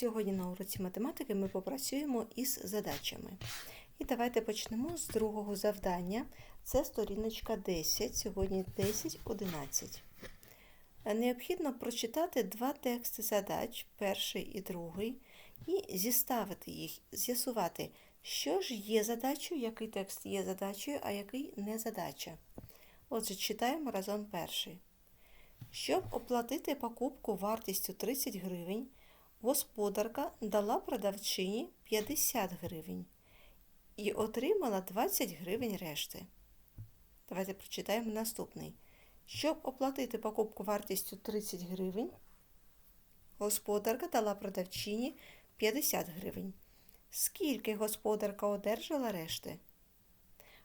Сьогодні на уроці математики ми попрацюємо із задачами. І давайте почнемо з другого завдання. Це сторіночка 10, сьогодні 10.11. Необхідно прочитати два тексти задач, перший і другий, і зіставити їх, з'ясувати, що ж є задачею, який текст є задачею, а який не задача. Отже, читаємо разом перший. Щоб оплатити покупку вартістю 30 гривень, господарка дала продавчині 50 гривень і отримала 20 гривень решти. Давайте прочитаємо наступний. Щоб оплатити покупку вартістю 30 гривень, господарка дала продавчині 50 гривень. Скільки господарка одержала решти?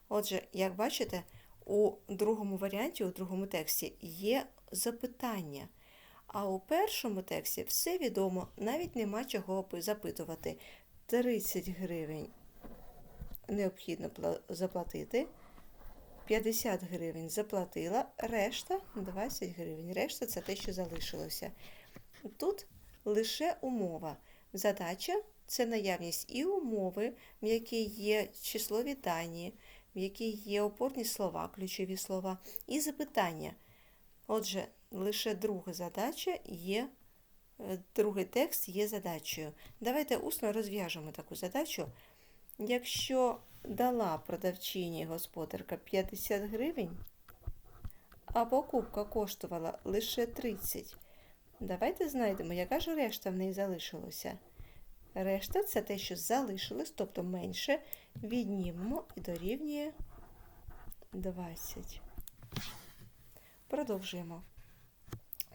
Отже, як бачите, у другому варіанті, у другому тексті є запитання. А у першому тексті все відомо, навіть нема чого запитувати. 30 гривень необхідно заплатити. 50 гривень заплатила, решта 20 гривень. Решта це те, що залишилося. Тут лише умова. Задача це наявність і умови, в якій є числові дані, в якій є опорні слова, ключові слова, і запитання. Отже, лише друга задача є, е, другий текст є задачею. Давайте усно розв'яжемо таку задачу. Якщо дала продавчині господарка 50 гривень, а покупка коштувала лише 30, давайте знайдемо, яка ж решта в неї залишилося. Решта це те, що залишилось, тобто менше, віднімемо і дорівнює 20. Продовжуємо.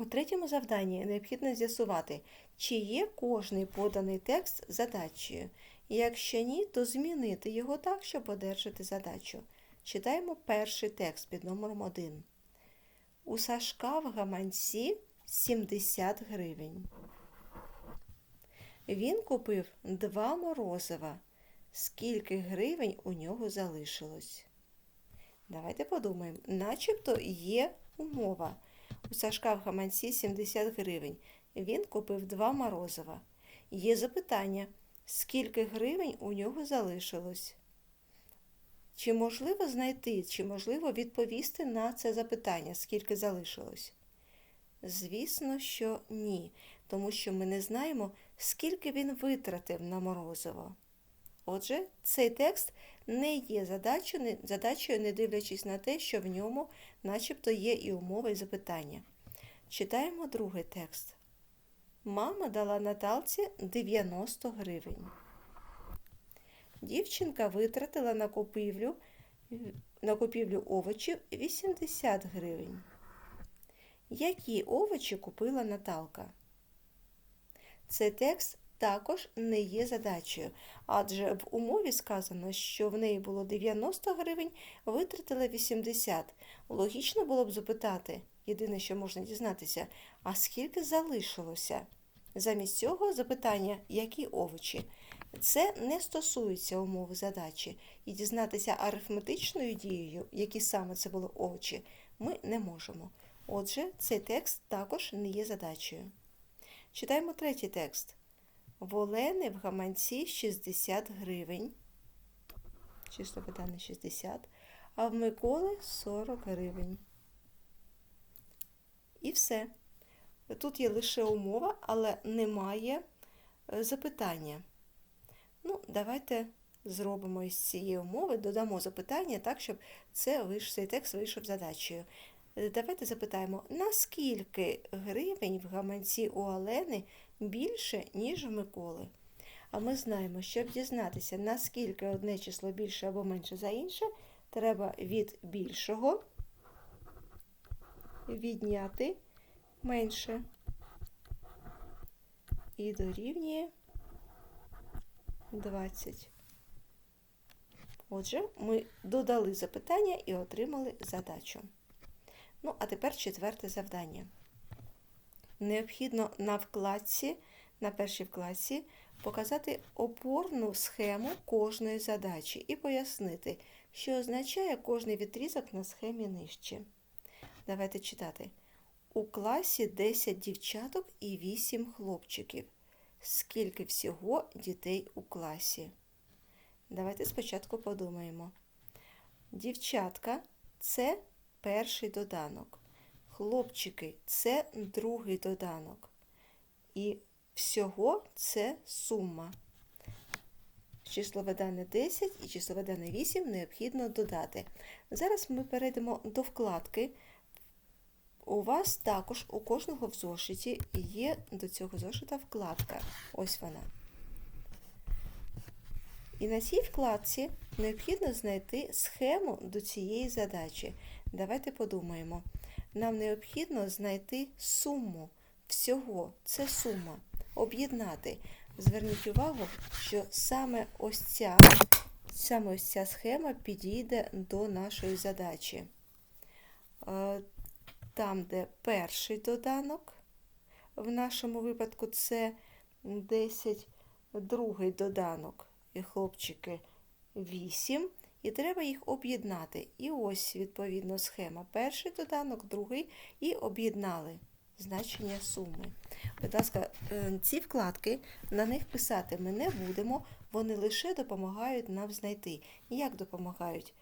У третьому завданні необхідно з'ясувати, чи є кожний поданий текст задачею. Якщо ні, то змінити його так, щоб одержати задачу. Читаємо перший текст під номером 1. У Сашка в гаманці 70 гривень. Він купив два морозива. Скільки гривень у нього залишилось? Давайте подумаємо, начебто є умова. У Сашка в гаманці 70 гривень. Він купив два морозива. Є запитання, скільки гривень у нього залишилось? Чи можливо знайти, чи можливо відповісти на це запитання, скільки залишилось? Звісно, що ні, тому що ми не знаємо, скільки він витратив на морозиво. Отже, цей текст не є задачею, не дивлячись на те, що в ньому начебто є і умови і запитання. Читаємо другий текст. Мама дала Наталці 90 гривень. Дівчинка витратила на купівлю, на купівлю овочів 80 гривень. Які овочі купила Наталка? Цей текст також не є задачею, адже в умові сказано, що в неї було 90 гривень, витратила 80. Логічно було б запитати, єдине, що можна дізнатися, а скільки залишилося? Замість цього запитання, які овочі. Це не стосується умови задачі, і дізнатися арифметичною дією, які саме це були овочі, ми не можемо. Отже, цей текст також не є задачею. Читаємо третій текст. В Олени в гаманці 60 гривень. Число видане 60, а в Миколи 40 гривень. І все. Тут є лише умова, але немає е, запитання. Ну, давайте зробимо із цієї умови, додамо запитання так, щоб це, цей текст вийшов задачею. Е, давайте запитаємо, наскільки гривень в гаманці у Олени більше, ніж у Миколи? А ми знаємо, щоб дізнатися, наскільки одне число більше або менше за інше, треба від більшого відняти менше. І дорівнює 20. Отже, ми додали запитання і отримали задачу. Ну, а тепер четверте завдання. Необхідно на вкладці, на першій вкладці показати опорну схему кожної задачі і пояснити, що означає кожний відрізок на схемі нижче. Давайте читати. У класі 10 дівчаток і 8 хлопчиків. скільки всього дітей у класі. Давайте спочатку подумаємо. Дівчатка це перший доданок. Хлопчики це другий доданок. І всього це сума. Числове дане 10 і числове дане 8 необхідно додати. Зараз ми перейдемо до вкладки. У вас також у кожного в зошиті є до цього зошита вкладка. Ось вона. І на цій вкладці необхідно знайти схему до цієї задачі. Давайте подумаємо. Нам необхідно знайти суму всього. Це сума. Об'єднати. Зверніть увагу, що саме ось ця, саме ось ця схема підійде до нашої задачі. Е, Там, де перший доданок, в нашому випадку це 10, другий доданок, і хлопчики 8, і треба їх об'єднати. І ось, відповідно, схема. Перший доданок, другий, і об'єднали значення суми. Будь ласка, е, ці вкладки, на них писати ми не будемо, вони лише допомагають нам знайти. Як допомагають?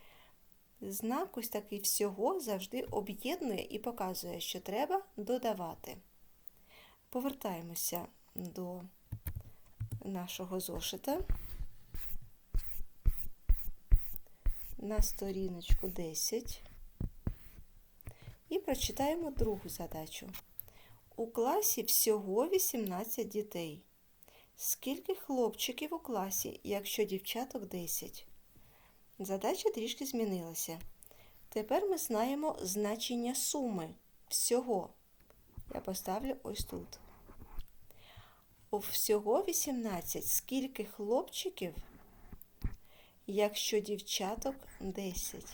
Знак ось такий всього завжди об'єднує і показує, що треба додавати. Повертаємося до нашого зошита на сторіночку 10 і прочитаємо другу задачу. У класі всього 18 дітей. Скільки хлопчиків у класі, якщо дівчаток 10? Задача трішки змінилася. Тепер ми знаємо значення суми всього. Я поставлю ось тут. У всього 18. Скільки хлопчиків, якщо дівчаток 10?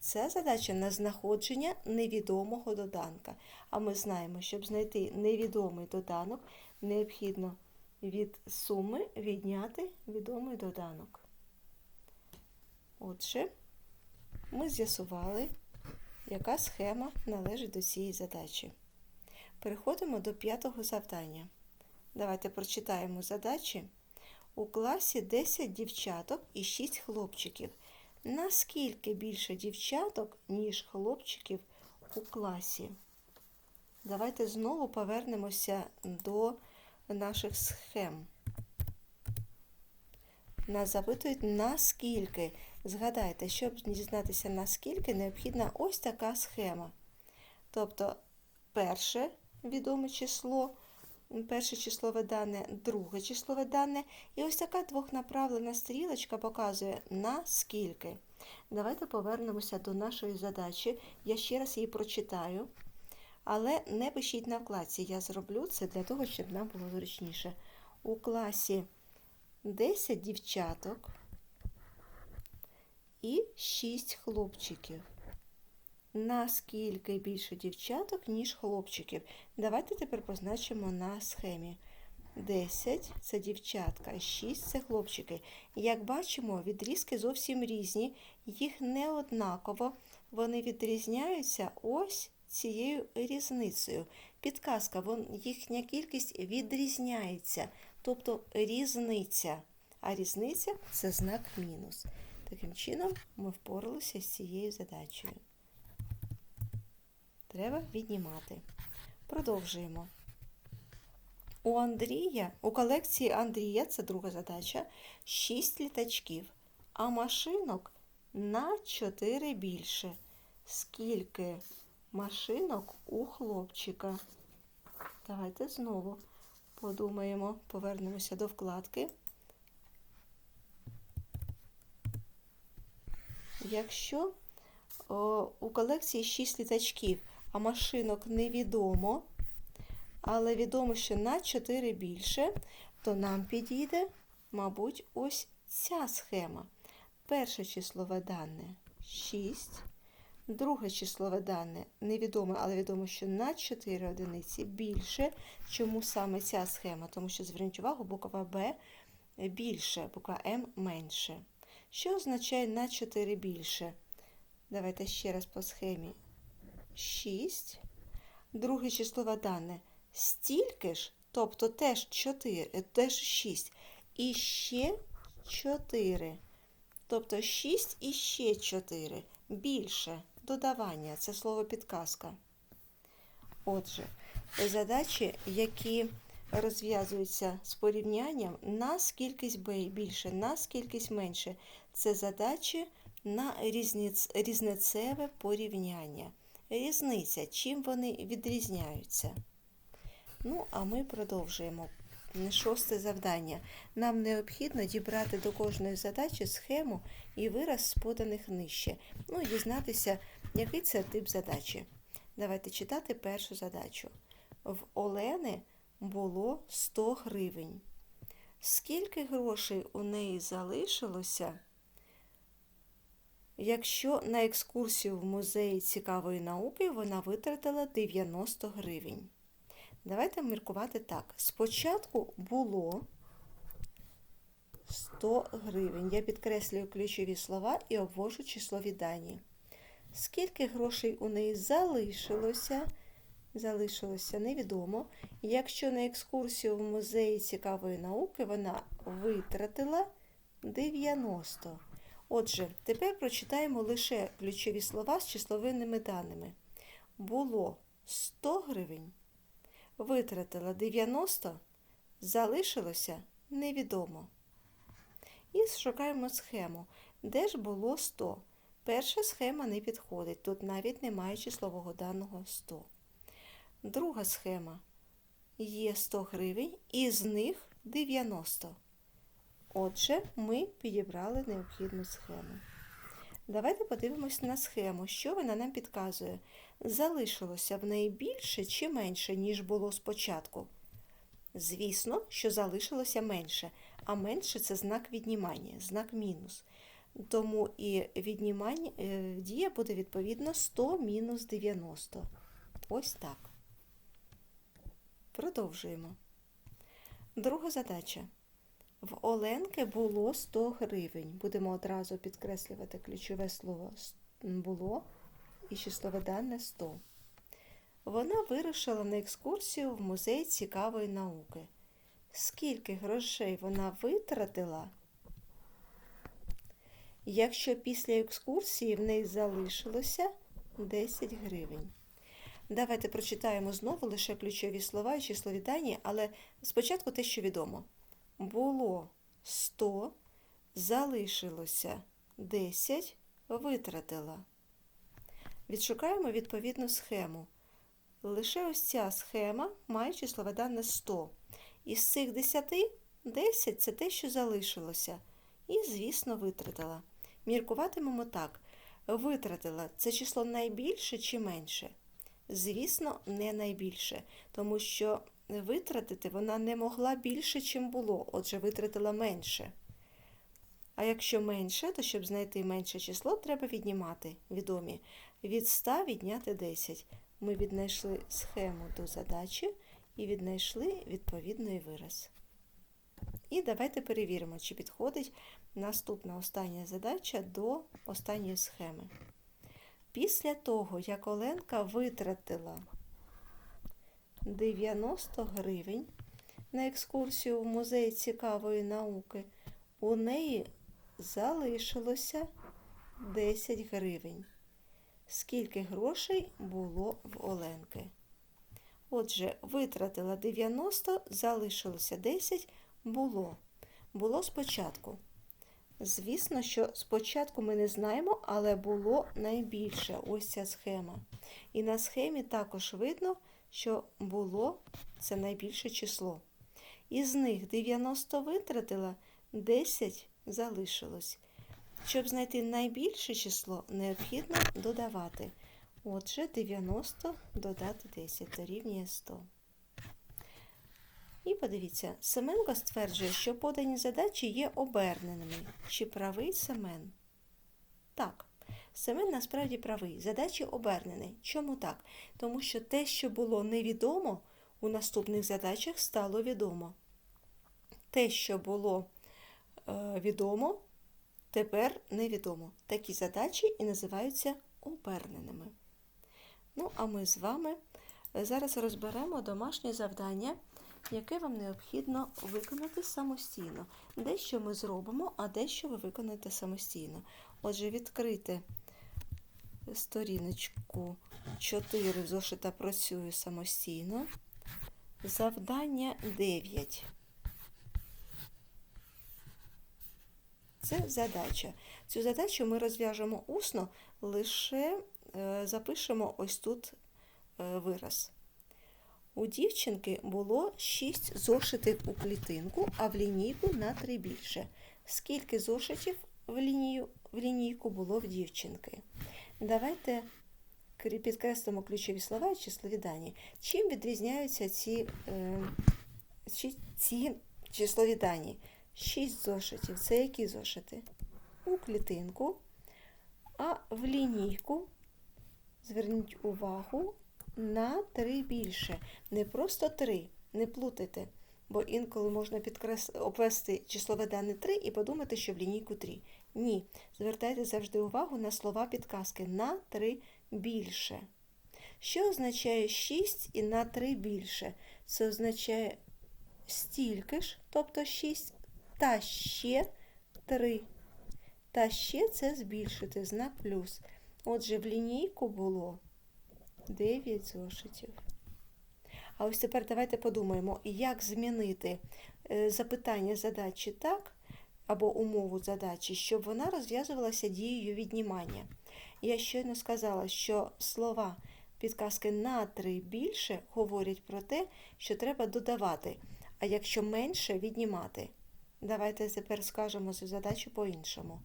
Це задача на знаходження невідомого доданка. А ми знаємо, щоб знайти невідомий доданок, необхідно від суми відняти відомий доданок. Отже, ми з'ясували, яка схема належить до цієї задачі. Переходимо до п'ятого завдання. Давайте прочитаємо задачі. У класі 10 дівчаток і 6 хлопчиків. Наскільки більше дівчаток, ніж хлопчиків у класі? Давайте знову повернемося до наших схем. Нас запитують, наскільки. Згадайте, щоб дізнатися, наскільки необхідна ось така схема. Тобто, перше відоме число, перше числове дане, друге числове дане. І ось така двохнаправлена стрілочка показує наскільки. Давайте повернемося до нашої задачі. Я ще раз її прочитаю. Але не пишіть на вкладці. Я зроблю це для того, щоб нам було зручніше. У класі 10 дівчаток і 6 хлопчиків. Наскільки більше дівчаток, ніж хлопчиків. Давайте тепер позначимо на схемі. 10 це дівчатка, 6 це хлопчики. Як бачимо, відрізки зовсім різні, їх не однаково. Вони відрізняються ось цією різницею. Підказка, їхня кількість відрізняється, тобто різниця. А різниця це знак мінус. Таким чином, ми впоралися з цією задачею. Треба віднімати. Продовжуємо. У Андрія, у колекції Андрія, це друга задача, 6 літачків, а машинок на 4 більше. Скільки машинок у хлопчика? Давайте знову подумаємо, повернемося до вкладки. Якщо о, у колекції 6 літачків, а машинок невідомо, але відомо, що на 4 більше, то нам підійде, мабуть, ось ця схема. Перше числове дане 6. Друге числове дане невідоме, але відомо, що на 4 одиниці більше. Чому саме ця схема? Тому що, зверніть увагу, буква Б більше, буква М менше. Що означає на 4 більше? Давайте ще раз по схемі. 6. Друге числове дане стільки ж Тобто теж 4, е, теж 6. І ще 4. Тобто 6 і ще 4. Більше. Додавання. Це слово підказка. Отже, задачі, які розв'язуються з порівнянням на скількись b більше, на скількись менше. Це задачі на різниць, різницеве порівняння. Різниця, чим вони відрізняються. Ну, а ми продовжуємо. Шосте завдання. Нам необхідно дібрати до кожної задачі схему і вираз з поданих нижче. Ну і дізнатися, який це тип задачі. Давайте читати першу задачу. В Олени було 100 гривень. Скільки грошей у неї залишилося, якщо на екскурсію в музеї цікавої науки вона витратила 90 гривень? Давайте міркувати так. Спочатку було 100 гривень. Я підкреслюю ключові слова і обвожу числові дані. Скільки грошей у неї залишилося? Залишилося невідомо. Якщо на екскурсію в музеї цікавої науки вона витратила 90. Отже, тепер прочитаємо лише ключові слова з числовими даними. Було 100 гривень, витратила 90, залишилося невідомо. І шукаємо схему. Де ж було 100? Перша схема не підходить. Тут навіть немає числового даного 100. Друга схема. Є 100 гривень, і з них 90. Отже, ми підібрали необхідну схему. Давайте подивимось на схему, що вона нам підказує. Залишилося в неї більше чи менше, ніж було спочатку. Звісно, що залишилося менше, а менше це знак віднімання, знак мінус. Тому і віднімання е, дія буде відповідно 100 мінус 90. Ось так. Продовжуємо. Друга задача. В Оленки було 100 гривень. Будемо одразу підкреслювати ключове слово було і числове дане 100. Вона вирушила на екскурсію в музей цікавої науки. Скільки грошей вона витратила? Якщо після екскурсії в неї залишилося 10 гривень. Давайте прочитаємо знову лише ключові слова і числові дані, але спочатку те, що відомо. Було 100, залишилося 10, витратила. Відшукаємо відповідну схему. Лише ось ця схема має числове дане 100. Із цих 10 10 це те, що залишилося. І, звісно, витратила. Міркуватимемо так. Витратила це число найбільше чи менше? Звісно, не найбільше, тому що витратити вона не могла більше, чим було, отже, витратила менше. А якщо менше, то щоб знайти менше число, треба віднімати відомі. Від 100 відняти 10. Ми віднайшли схему до задачі і віднайшли відповідний вираз. І давайте перевіримо, чи підходить наступна остання задача до останньої схеми. Після того, як Оленка витратила 90 гривень на екскурсію в музей цікавої науки, у неї залишилося 10 гривень. Скільки грошей було в Оленки? Отже, витратила 90, залишилося 10, було. Було спочатку. Звісно, що спочатку ми не знаємо, але було найбільше ось ця схема. І на схемі також видно, що було це найбільше число. Із них 90 витратила, 10 залишилось. Щоб знайти найбільше число, необхідно додавати. Отже, 90 додати 10 дорівнює 100. І подивіться, Семенко стверджує, що подані задачі є оберненими. Чи правий Семен? Так. Семен насправді правий. Задачі обернені. Чому так? Тому що те, що було невідомо, у наступних задачах стало відомо. Те, що було е, відомо, тепер невідомо. Такі задачі і називаються оберненими. Ну, а ми з вами зараз розберемо домашнє завдання яке вам необхідно виконати самостійно. Дещо ми зробимо, а дещо ви виконаєте самостійно. Отже, відкрити сторіночку 4 зошита працюю самостійно. Завдання 9. Це задача. Цю задачу ми розв'яжемо усно, лише е, запишемо ось тут е, вираз. У дівчинки було 6 зошитів у клітинку, а в лінійку на 3 більше. Скільки зошитів в, лінію, в лінійку було в дівчинки? Давайте підкреслимо ключові слова і числові дані. Чим відрізняються ці, е, ці числові дані? 6 зошитів. Це які зошити? У клітинку, а в лінійку, зверніть увагу, на 3 більше. Не просто 3, не плутайте, бо інколи можна підкрес... обвести числове дане 3 і подумати, що в лінійку 3. Ні, звертайте завжди увагу на слова підказки на 3 більше. Що означає 6 і на 3 більше? Це означає стільки ж, тобто 6, та ще 3. Та ще це збільшити знак плюс. Отже, в лінійку було 9 зошитів. А ось тепер давайте подумаємо, як змінити е, запитання задачі так, або умову задачі, щоб вона розв'язувалася дією віднімання. Я щойно сказала, що слова підказки на 3 більше говорять про те, що треба додавати, а якщо менше віднімати. Давайте тепер скажемо цю задачу по-іншому.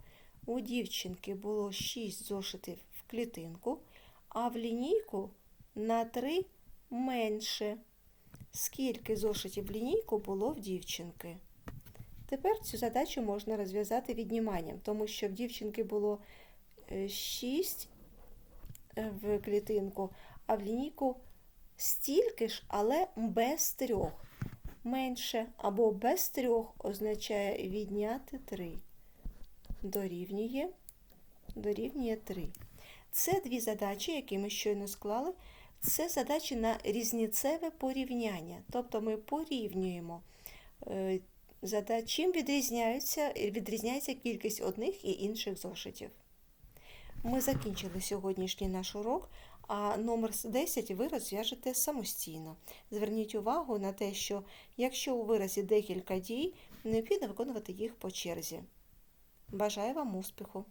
У дівчинки було 6 зошитів в клітинку, а в лінійку на 3 менше. Скільки зошитів в лінійку було в дівчинки? Тепер цю задачу можна розв'язати відніманням, тому що в дівчинки було 6 в клітинку, а в лінійку стільки ж, але без трьох. Менше або без трьох означає відняти 3. Дорівнює, дорівнює 3. Це дві задачі, які ми щойно склали. Це задачі на різніцеве порівняння. Тобто ми порівнюємо, е, задач, чим відрізняються, відрізняється кількість одних і інших зошитів. Ми закінчили сьогоднішній наш урок, а номер 10 ви розв'яжете самостійно. Зверніть увагу на те, що якщо у виразі декілька дій, необхідно виконувати їх по черзі. Бажаю вам успіху!